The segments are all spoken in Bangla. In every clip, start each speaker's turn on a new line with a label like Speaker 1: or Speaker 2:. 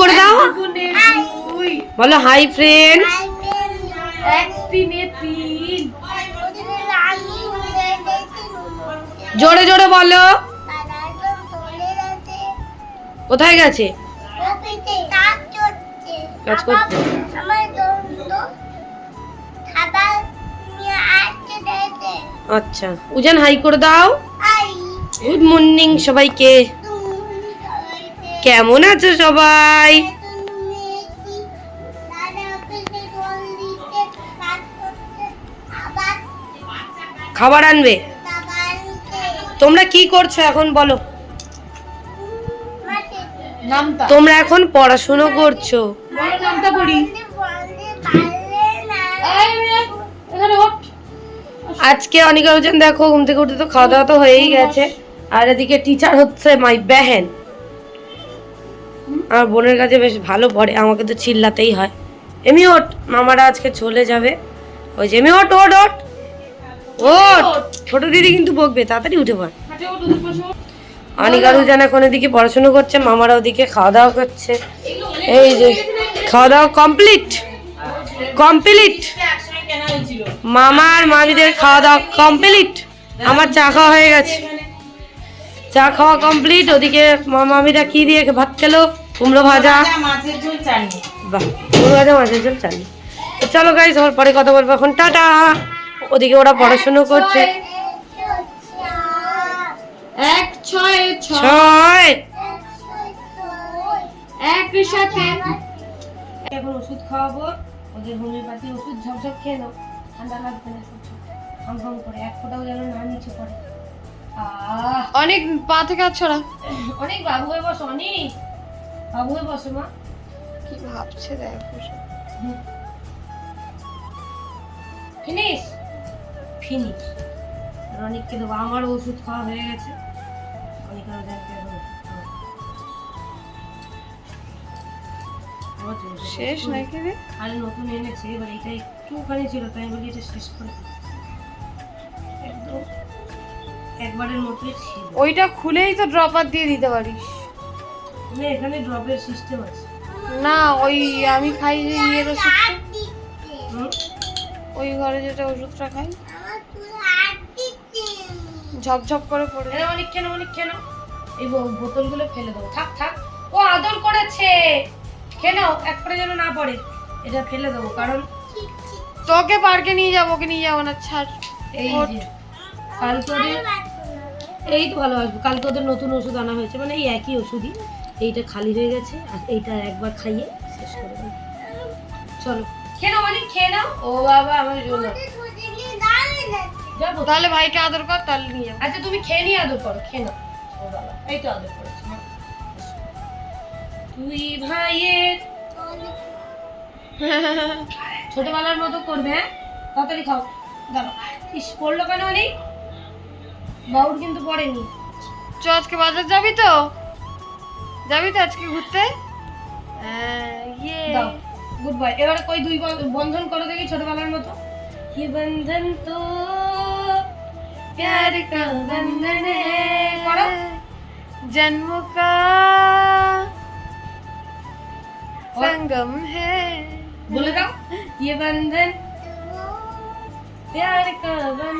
Speaker 1: করে দাও। বলো হাই ফ্রেন্ড জোরে জোরে বলো। কোথায় গেছে? কাজ করতে আচ্ছা উজান হাই করে দাও। গুড মর্নিং সবাইকে। কেমন আছো সবাই? খাবার আনবে? তোমরা কি করছ এখন বলো। তোমরা এখন পড়াশুনো করছ। আজকে অনিকা উজান দেখো ঘুম থেকে উঠে তো খাওয়া দাওয়া তো হয়েই গেছে। আর এদিকে টিচার হচ্ছে মাই বেহেন আমার বোনের কাছে বেশ ভালো পড়ে, আমাকে তো চিল্লাতেই হয়। এমনি ওট মামারা আজকে চলে যাবে। ওই যে এমনি ওট ওট ওট ওট ছোট দিদি কিন্তু বকবে, তাড়াতাড়ি উঠে পড়।
Speaker 2: পাশে ওঠ।
Speaker 1: এখন এদিকে পড়াশুনো করছে, মামারা ওদিকে খাওয়া দাওয়া করছে। এই যে, খাওয়া দাওয়া কমপ্লিট। কমপ্লিট। মামার মামিদের খাওয়া দাওয়া কমপ্লিট। আমার চা খাওয়া হয়ে গেছে। চা খাওয়া কমপ্লিট, ওদিকে মামিরা কি দিয়ে ভাত খেলো? কুমড়ো ভাজা।
Speaker 2: মাছের ঝোল চাটনি।
Speaker 1: বাহ কুমড়ো ভাজা মাছের ঝোল চালি তো চলো গাইজ আমার পরে কথা বলব এখন। টাটা। ওদিকে ওরা পড়াশুনো করছে।
Speaker 2: এক ছয় ছয়। এক সাথে।
Speaker 1: এখন ওষুধ খাওয়াবো। ওদের হোমিওপ্যাথি ওষুধ ঝকঝক খেয়ে নাও। ঠান্ডা লাগবে না সহ্য হাম হাম করে। এক ফোঁটাও যেন না নিচে পড়ে।
Speaker 2: অনেক পা থেকে হাত
Speaker 1: অনেক বাবু বসো অনেক। বাবু হয়ে বসো মা।
Speaker 2: কি ভাবছে দেখো
Speaker 1: ফিনিশ? ফিনিশ। অনেককে দেবো আমার ওষুধ খাওয়া হয়ে গেছে। অনেক
Speaker 2: শেষ নাকি রে?
Speaker 1: আরে নতুন এনেছে এবার এটা একটুখানি ছিল তাই আমি বলি এটা শেষ করে একদম। একবারের মতোই ছিল।
Speaker 2: ওইটা খুলেই তো ড্রপার দিয়ে দিতে পারিস।
Speaker 1: মানে এখানে ড্রপের সিস্টেম আছে।
Speaker 2: না ওই আমি খাই যে ইয়ের ওষুধটা। ওই ঘরে যেটা ওষুধটা খাই। ঝপঝপ করে পড়ে
Speaker 1: এরা অনেক কেন অনেক কেন এই বোতলগুলো ফেলে দেবো। থাক থাক। ও আদর করেছে। কেন এক করে যেন না পড়ে। এটা ফেলে দেবো কারণ
Speaker 2: তোকে পার্কে নিয়ে যাব ওকে নিয়ে যাব না ছাড়।
Speaker 1: এই কালকে ওদের এই তো ভালো আসবে কালকে ওদের নতুন ওষুধ আনা হয়েছে। মানে এই একই ওষুধই। এইটা খালি হয়ে গেছে আর এইটা একবার খাইয়ে শেষ করে দেবো। চলো। খেয়ে নাও অনেক খেয়ে নাও। ও বাবা আমার জন্য। যাব।
Speaker 2: তাহলে ভাইকে আদর কর তাহলে নিয়ে যাব
Speaker 1: আচ্ছা তুমি খেয়ে নিয়ে আদর করো খেয়ে নাও। ও বাবা এই তো আদর করেছি তুই ভাইয়ের ছোটবেলার মতো করবে হ্যাঁ? তাড়াতাড়ি খাও। দাঁড়াও। ইস পড়ল কেন অনেক? বাউর কিন্তু পড়েনি।
Speaker 2: চ আজকে বাজার যাবি তো? যাবি তো আজকে ঘুরতে হ্যাঁ, ইয়ে
Speaker 1: দাও গুড বাই এবারে কই দুই বন- বন্ধন করো দেখি ছোটবেলার মতো ये बंधन तो प्यार का बंधन है করো
Speaker 2: जन्म का
Speaker 1: और?
Speaker 2: संगम है
Speaker 1: বলে দাও ये बंधन प्यार का बंधन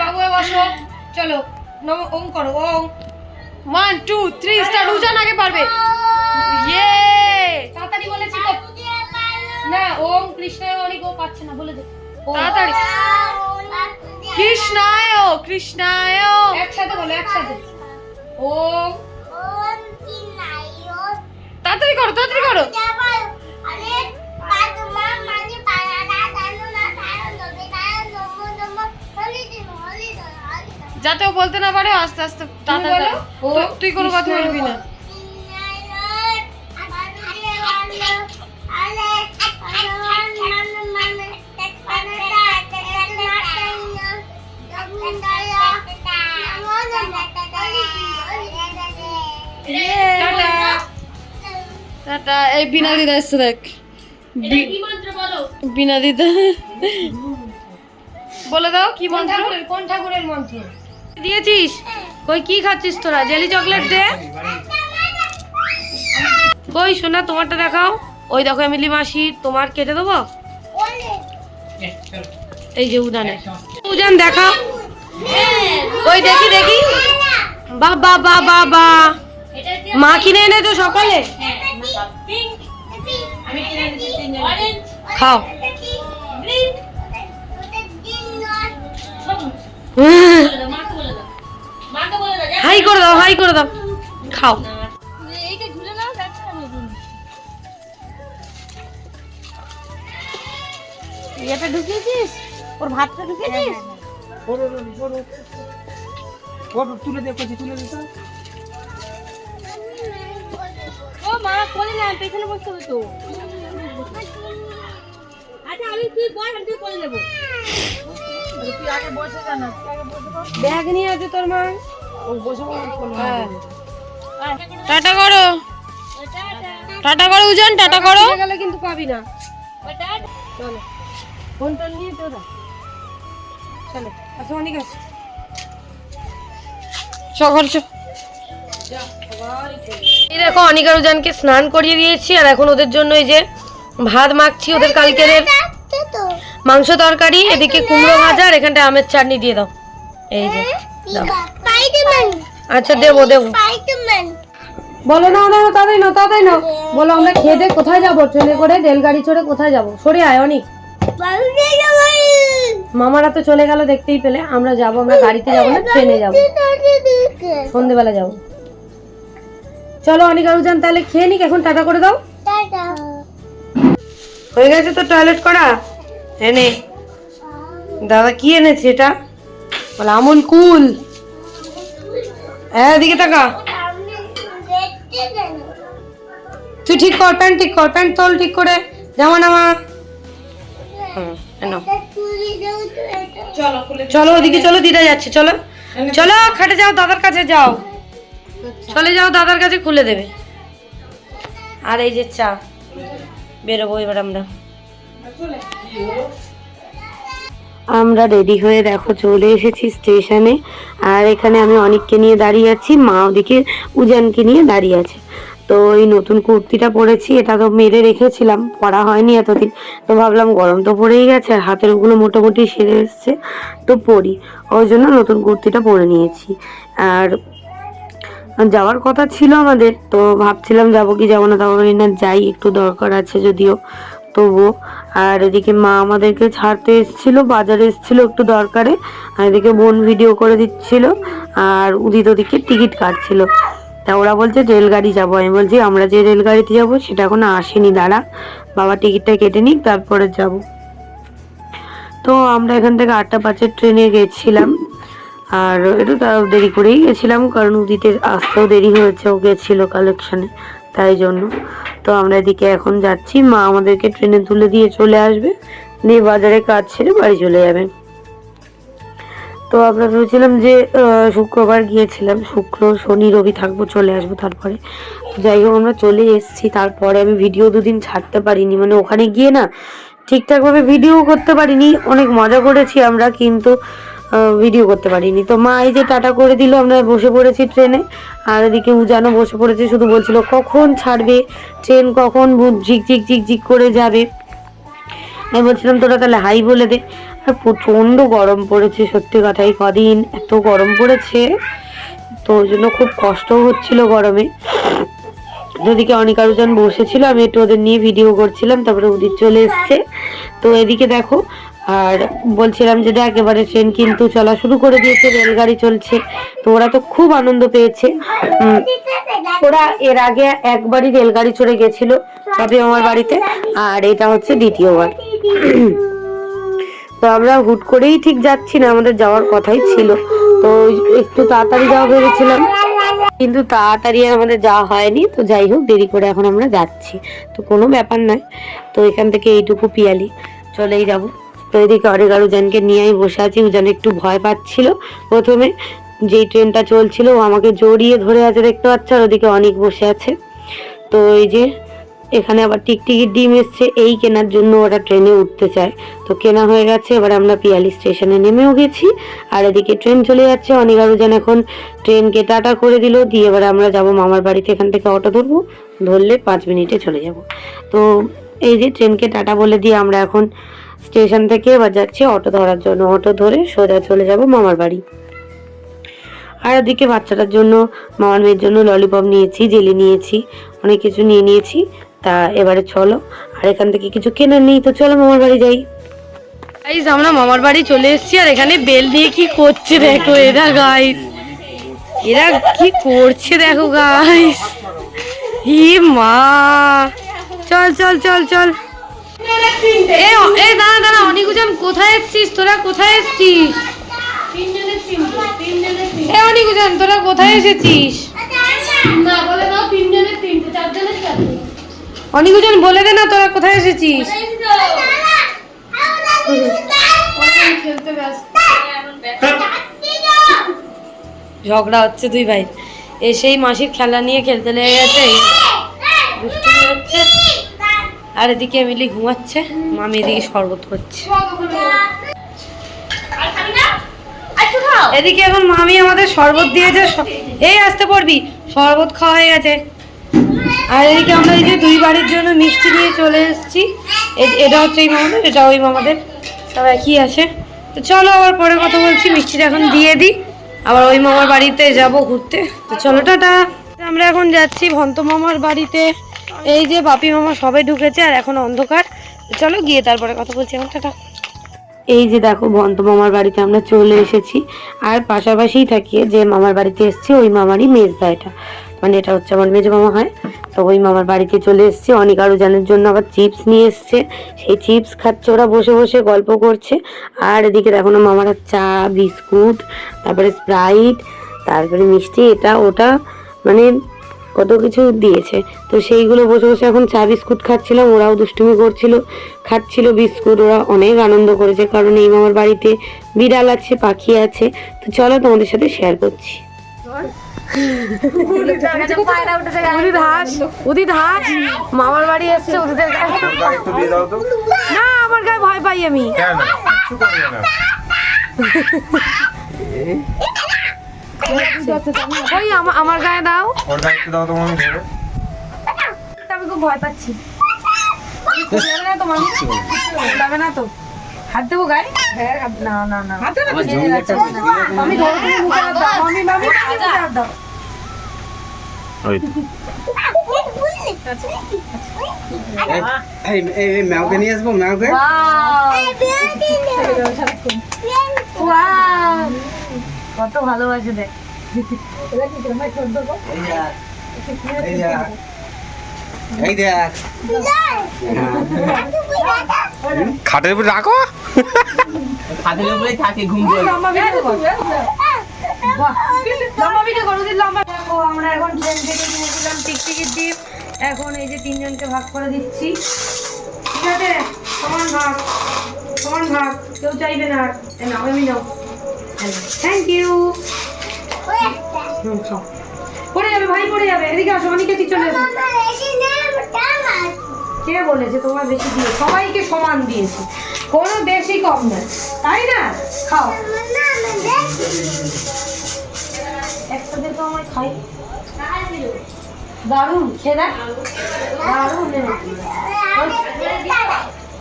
Speaker 1: বাবু বসো। চলো নম ওম করো ওম।
Speaker 2: One two three start Ujan আগে পারবে। ইয়ে
Speaker 1: তাড়াতাড়ি বলেছি তো। না ওম কৃষ্ণ অনেক ও পাচ্ছে না বলে দে।
Speaker 2: তাড়াতাড়ি। কৃষ্ণায় কৃষ্ণায়
Speaker 1: একসাথে বলো একসাথে। ওম।
Speaker 2: তাড়াতাড়ি করো তাড়াতাড়ি করো। যাতে ও বলতে না পারে আস্তে আস্তে তাড়াতাড়ি। তুই- কোনো কথা বলবি না।
Speaker 1: টাটা।
Speaker 2: এই বিনা দিদা এসছে দেখ। বি-
Speaker 1: কি মন্ত্র বলো?
Speaker 2: বিনা দিদা। বলে দাও কি
Speaker 1: কোন
Speaker 2: মন্ত্র
Speaker 1: কোন ঠাকুরের মন্ত্র?
Speaker 3: দিয়েছিস? কই কি খাচ্ছিস তোরা? জেলি চকলেট দে। কই শোনা তোমারটা দেখাও। ওই দেখো এমিলি মাসির তোমার কেটে দেবো? এই যে উদানে। উজান দেখাও। ওই দেখি দেখি। বা বা বা মা কিনে এনেছো সকালে? খাও। হাই করে দাও হাই করে দাও। খাও।
Speaker 4: এটা ঢুকিয়েছিস? ওর ভাতটা ঢুকিয়েছিস?
Speaker 5: তুলে দে তুলে দে
Speaker 4: ও মা কোলে না পেছনে বসতে হবে তো। আচ্ছা আমি তুই বল আমি তুই কোলে নেব। তুই আগে বসে।
Speaker 3: ব্যাগ নিয়ে আছে তোর মা।
Speaker 4: টাটা করো। টাটা করো উজান টাটা করো।
Speaker 3: গেলে কিন্তু পাবি না চলো ফোন নিয়ে তোরা চলো আচ্ছা অনেক আছে
Speaker 4: সকল
Speaker 3: এই দেখো অনিকা রুজানকে স্নান করিয়ে দিয়েছি আর এখন ওদের জন্য এই যে ভাত মাখছি ওদের কালকের মাংস তরকারি এদিকে কুমড়ো ভাজা আর এখানটা আমের চাটনি দিয়ে দাও। এই যে দাও। আচ্ছা দেবো দেবো। বলো না না তাড়াতাড়ি না তাড়াতাড়ি না বলো আমরা খেয়ে দিয়ে কোথায় যাব? ট্রেনে করে রেলগাড়ি চড়ে কোথায় যাব? সরে আয় অনেক। মামারা তো চলে গেল দেখতেই পেলে। আমরা যাব আমরা গাড়িতে যাব না ট্রেনে যাব। সন্ধেবেলা যাব। চলো অনিকা রুজান তাহলে খেয়ে নিক এখন টাটা করে দাও। হয়ে গেছে তো টয়লেট করা? এনে। দাদা কি এনেছে এটা? বলে আমুল কুল। হ্যাঁ এদিকে টাকা তুই ঠিক কর প্যান্ট ঠিক কর প্যান্ট তোল ঠিক করে জামা নামা। চলো ওদিকে চলো দিদা যাচ্ছে চলো। চলো খাটে যাও দাদার কাছে যাও। চলে যাও দাদার কাছে খুলে দেবে। আর এই যে চা বেরোবো এবার আমরা। আমরা রেডি হয়ে দেখো চলে এসেছি স্টেশনে আর এখানে আমি অনেককে নিয়ে দাঁড়িয়ে আছি মা ওদিকে উজানকে নিয়ে দাঁড়িয়ে আছে। তো এই নতুন কুর্তিটা পরেছি, এটা তো মেরে রেখেছিলাম, পরা হয়নি এতদিন। তো ভাবলাম গরম তো পড়েই গেছে, আর হাতের ওগুলো মোটামুটি সেরে এসছে, তো পরি। ওই জন্য নতুন কুর্তিটা পরে নিয়েছি। আর যাওয়ার কথা ছিল আমাদের, তো ভাবছিলাম যাব কি যাব না তারপরে না, যাই, একটু দরকার আছে যদিও, তবুও। আর এদিকে মা আমাদেরকে ছাড়তে এসেছিল, বাজারে এসেছিল একটু দরকারে, আর এদিকে বোন ভিডিও করে দিচ্ছিল, আর উদিত ওদিকে টিকিট কাটছিল। তা ওরা বলছে, রেলগাড়ি যাব। আমি বলছি, আমরা যে রেলগাড়িতে যাব, সেটা এখনও আসেনি, দাঁড়া। বাবা টিকিটটা কেটে নিক, তারপরে যাব। তো আমরা এখান থেকে আটটা পাঁচের ট্রেনে গেছিলাম। আর একটু তাও দেরি করেই গেছিলাম, কারণ উদিতের আসতেও দেরি হয়েছে, ও গেছিল কালেকশনে তাই জন্য। তো আমরা এদিকে এখন যাচ্ছি। মা আমাদেরকে ট্রেনে তুলে দিয়ে চলে আসবে। দিয়ে বাজারে কাজ ছেড়ে বাড়ি চলে যাবে। তো আমরা ভেবেছিলাম যে শুক্রবার গিয়েছিলাম। শুক্র, শনি, রবি থাকব, চলে আসব তারপরে। যাই হোক, আমরা চলে এসেছি। তারপরে আমি ভিডিও দুদিন ছাড়তে পারিনি। মানে ওখানে গিয়ে না ঠিকঠাকভাবে ভিডিও করতে পারিনি। অনেক মজা করেছি আমরা, কিন্তু ভিডিও করতে পারিনি। তো মা এই যে টাটা করে দিল, আমরা বসে পড়েছি ট্রেনে আর এদিকে উজানো বসে পড়েছে, শুধু বলছিল, কখন ছাড়বে? ট্রেন কখন ঝিক ঝিক ঝিক ঝিক করে যাবে? আমি বলছিলাম, তোরা তাহলে হাই বলে দে। আর প্রচণ্ড গরম পড়েছে, সত্যি কথাই, কদিন এত গরম পড়েছে। তো ওই জন্য খুব কষ্টও হচ্ছিল গরমে। ওদিকে অনেক আরোজন বসেছিল, আমি একটু ওদের নিয়ে ভিডিও করছিলাম, তারপরে উদিত চলে এসছে। তো এদিকে দেখো আর বলছিলাম যে দেখ, এবারে ট্রেন কিন্তু চলা শুরু করে দিয়েছে, রেলগাড়ি চলছে। তো ওরা তো খুব আনন্দ পেয়েছে। ওরা এর আগে একবারই রেলগাড়ি চড়ে গেছিল তবে আমার বাড়িতে, আর এটা হচ্ছে দ্বিতীয়বার। তো আমরা হুট করেই ঠিক যাচ্ছি না, আমাদের যাওয়ার কথাই ছিল। তো একটু তাড়াতাড়ি যাওয়া ভেবেছিলাম, কিন্তু তাড়াতাড়ি আমাদের যাওয়া হয়নি। তো যাই হোক, দেরি করে এখন আমরা যাচ্ছি। তো কোনো ব্যাপার নয়। তো এখান থেকে এইটুকু পিয়ালি। চলেই যাব। তো এদিকে অনেক আর নিয়ে আমি বসে আছি। উজান একটু ভয় পাচ্ছিল প্রথমে। যেই ট্রেনটা চলছিল, ও আমাকে জড়িয়ে ধরে আছে দেখতে পাচ্ছ, আর ওদিকে অনেক বসে আছে। তো এই যে, এখানে আবার টিকটিকির ডিম এসছে, এই কেনার জন্য ওরা ট্রেনে উঠতে চায়। তো কেনা হয়ে গেছে, এবার আমরা পিয়ালি স্টেশনে নেমেও গেছি। আর এদিকে ট্রেন চলে যাচ্ছে, অনেক যেন এখন ট্রেনকে টাটা করে দিল, দিয়ে এবার আমরা যাব মামার বাড়িতে, এখান থেকে অটো ধরবো, ধরলে পাঁচ মিনিটে চলে যাব। তো এই যে, ট্রেনকে টাটা বলে দিয়ে আমরা এখন স্টেশন থেকে এবার যাচ্ছি অটো ধরার জন্য। অটো ধরে সোজা চলে যাব মামার বাড়ি। আর ওদিকে বাচ্চাটার জন্য, মামার মেয়ের জন্য ললিপপ নিয়েছি, জেলি নিয়েছি, অনেক কিছু নিয়ে নিয়েছি। তা এবারে চলো, আর এখান থেকে কিছু কেনার নেই, তো চলো মামার বাড়ি যাই।
Speaker 1: গাইস আমরা মামার বাড়ি চলে এসেছি, আর এখানে বেল দিয়ে কি করছে দেখো এরা গাইস এরা কি করছে দেখো গাইস হি মা। চল চল চল চল। এ অনিকুজান কোথায় তোরা কোথায় এসছিস? এ তোরা কোথায় এসেছিস? বলে দে না তোরা কোথায় এসেছিস। ঝগড়া হচ্ছে দুই ভাই। এসেই মাসির খেলা নিয়ে খেলতে লেগে গেছে। আর এদিকে এমিলি ঘুমাচ্ছে, মামি এদিকে শরবত করছে। এদিকে এখন মামি আমাদের শরবত দিয়েছে এই আসতে পড়বি, শরবত খাওয়া হয়ে গেছে। আর এদিকে আমরা এই যে দুই বাড়ির জন্য মিষ্টি নিয়ে চলে এসেছি। এটা হচ্ছে এই মামাদের, এটা ওই মামাদের। সব একই আছে। তো চলো আবার পরে কথা বলছি, মিষ্টিটা এখন দিয়ে দিই। আবার ওই মামার বাড়িতে যাব ঘুরতে। তো চলো, টাটা। আমরা এখন যাচ্ছি ভন্ত মামার বাড়িতে। এই যে বাপি মামা সবাই ঢুকেছে আর এখন অন্ধকার। চলো গিয়ে তারপরে কথা বলছি এখন টাটা।
Speaker 3: এই যে দেখো ভন্ত মামার বাড়িতে আমরা চলে এসেছি। আর পাশাপাশিই থাকিয়ে যে মামার বাড়িতে এসেছি, ওই মামারই মেজদা এটা। মানে এটা হচ্ছে আমার মেজ মামা হয়। তো ওই মামার বাড়িতে চলে এসেছি। অনেক আরও জানের জন্য আবার চিপস নিয়ে এসছে। সেই চিপস খাচ্ছে ওরা, বসে বসে গল্প করছে। আর এদিকে দেখো না মামারা চা, বিস্কুট, তারপরে স্প্রাইট, তারপরে মিষ্টি, এটা, ওটা। মানে কত কিছু দিয়েছে। তো সেইগুলো বসে বসে এখন চা বিস্কুট খাচ্ছিলাম ওরাও দুষ্টুমি করছিল খাচ্ছিল বিস্কুট ওরা অনেক আনন্দ করেছে কারণ এই মামার বাড়িতে বিড়াল আছে পাখি আছে। তো চলো তোমাদের সাথে শেয়ার করছি।
Speaker 1: মামার বাড়ি এসছে না আমার গায়ে ভয় পাই আমি।
Speaker 6: কেন? কিছু করবে না
Speaker 1: ওই আমা- আমার গায়ে দাও
Speaker 6: ওর গায়ে দাও তো মামি ধরে
Speaker 1: আমি খুব ভয় পাচ্ছি যাবে না তো মামি যাবে না তো হাত দেবো গায়ে না না না আমি ধরে তুমি মুখে হাত দাও মামি মামি মুখে হাত দাও
Speaker 6: ওই
Speaker 5: এই ম্যাওকে নিয়ে আসব ম্যাওকে
Speaker 1: Wow! কত ভালোবাসে দেখ।
Speaker 5: এই দেখ।
Speaker 6: খাটের উপরে রাখো।
Speaker 5: খাটের উপরেই থাকে ঘুম করে
Speaker 1: লম্বা ভিডিও কর বাহ, লম্বা ভিডিও কর ওদের লম্বা আমরা এখন ট্রেন থেকে কিনেছিলাম টিকটিকির ডিপ এখন এই যে তিনজনকে ভাগ করে দিচ্ছি। ঠিক আছে? সমান ভাগ সমান ভাগ। কেউ চাইবে না। নাও আমি নাও। থ্যাংক ইউ হুম খাও পড়ে যাবে ভাই পড়ে যাবে। এদিকে আসো অনেকে চলে এসো কে বলেছে তোমার বেশি দিয়ে? সবাইকে সমান দিয়েছি। কোনো বেশি কম না। তাই না? খাও। একটা তো আমার খাই। দারুণ। খেয়ে দেখ। দারুণ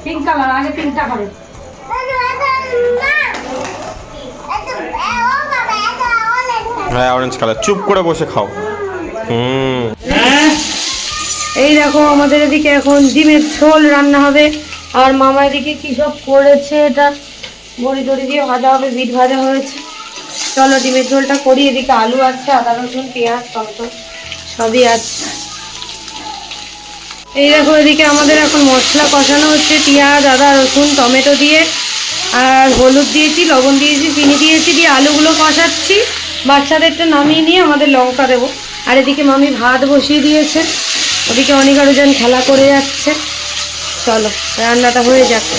Speaker 1: পিঙ্ক কালার আগে পিঙ্কটা খাবে
Speaker 6: হ্যাঁ অরেঞ্জ কালার চুপ করে বসে খাও। হুম।
Speaker 1: এই দেখো, আমাদের এদিকে এখন ডিমের ঝোল রান্না হবে। আর মামা এদিকে সব করেছে এটা? বড়ি টড়ি দিয়ে ভাজা হবে, বিট ভাজা হয়েছে। চলো ডিমের ঝোলটা করি, এদিকে আলু আছে, আদা রসুন, পেঁয়াজ, টমেটো, সবই আছে। এই দেখো, এদিকে আমাদের এখন মশলা কষানো হচ্ছে, পেঁয়াজ, আদা, রসুন, টমেটো দিয়ে। আর হলুদ দিয়েছি, লবণ দিয়েছি, চিনি দিয়েছি, দিয়ে আলুগুলো কষাচ্ছি। বাচ্চাদেরটা নামিয়ে নিয়ে আমাদের লঙ্কা দেবো। আর এদিকে মামি ভাত বসিয়ে দিয়েছে। ওদিকে অনেক আরও জন খেলা করে যাচ্ছে। চলো, রান্নাটা হয়ে যাচ্ছে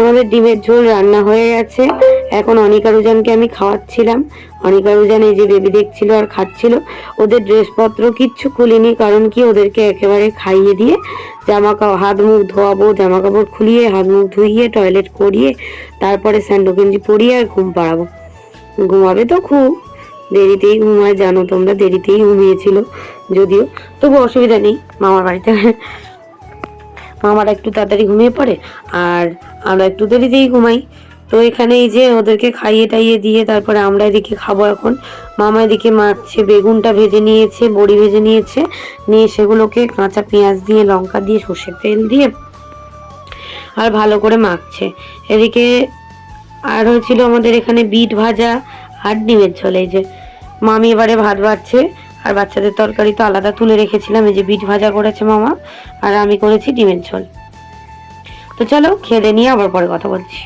Speaker 3: আমাদের ডিমের ঝোল রান্না হয়ে গেছে। এখন অনিকা রুজানকে আমি খাওয়াচ্ছিলাম। অনিকারুজান এই যে বেবি দেখছিল আর খাচ্ছিল। ওদের ড্রেসপত্র কিচ্ছু খুলিনি, কারণ কি ওদেরকে একেবারে খাইয়ে দিয়ে জামা কাপড় হাত মুখ ধোয়াবো জামা কাপড় খুলিয়ে, হাত মুখ ধুইয়ে, টয়লেট করিয়ে, তারপরে স্যান্ডো গেঞ্জি পরিয়ে আর ঘুম পাড়াবো। ঘুমাবে তো খুব দেরিতেই ঘুমায়, জানো তোমরা, দেরিতেই ঘুমিয়েছিল। যদিও তবু অসুবিধা নেই, মামার বাড়িতে। মামারা একটু তাড়াতাড়ি ঘুমিয়ে পড়ে, আর আমরা একটু দেরিতেই ঘুমাই। তো এখানে এই যে ওদেরকে খাইয়ে টাইয়ে দিয়ে তারপরে আমরা এদিকে খাব এখন। মামা এদিকে মাখছে বেগুনটা ভেজে নিয়েছে, বড়ি ভেজে নিয়েছে। নিয়ে সেগুলোকে কাঁচা পেঁয়াজ দিয়ে, লঙ্কা দিয়ে, সর্ষের তেল দিয়ে, আর ভালো করে মাখছে। এদিকে আর হয়েছিল আমাদের এখানে বিট ভাজা আর ডিমের ঝোল, এই যে মামি এবারে ভাত বাড়ছে, আর বাচ্চাদের তরকারি তো আলাদা তুলে রেখেছিলাম, এই যে বিট ভাজা করেছে মামা, আর আমি করেছি ডিমের ঝোল। তো চলো খেলে নিয়ে আবার পরে কথা বলছি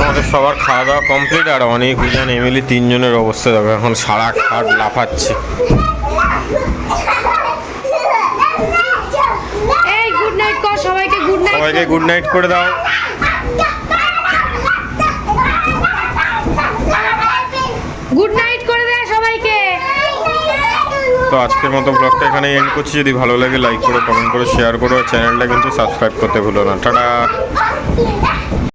Speaker 6: আমাদের সবার খাওয়া দাওয়া কমপ্লিট আর অনেক উজান এমিলি তিনজনের অবস্থা দেখো এখন সারা খাট লাফাচ্ছে।
Speaker 2: গুড নাইট
Speaker 6: সবাইকে গুড নাইট করে দাও।
Speaker 2: গুড নাইট করে দে সবাইকে।
Speaker 6: তো আজকের মতো ব্লগটা এখানে এন্ড করছি। যদি ভালো লাগে লাইক করো কমেন্ট করো শেয়ার করো। চ্যানেলটা কিন্তু সাবস্ক্রাইব করতে ভুলো না। টাটা।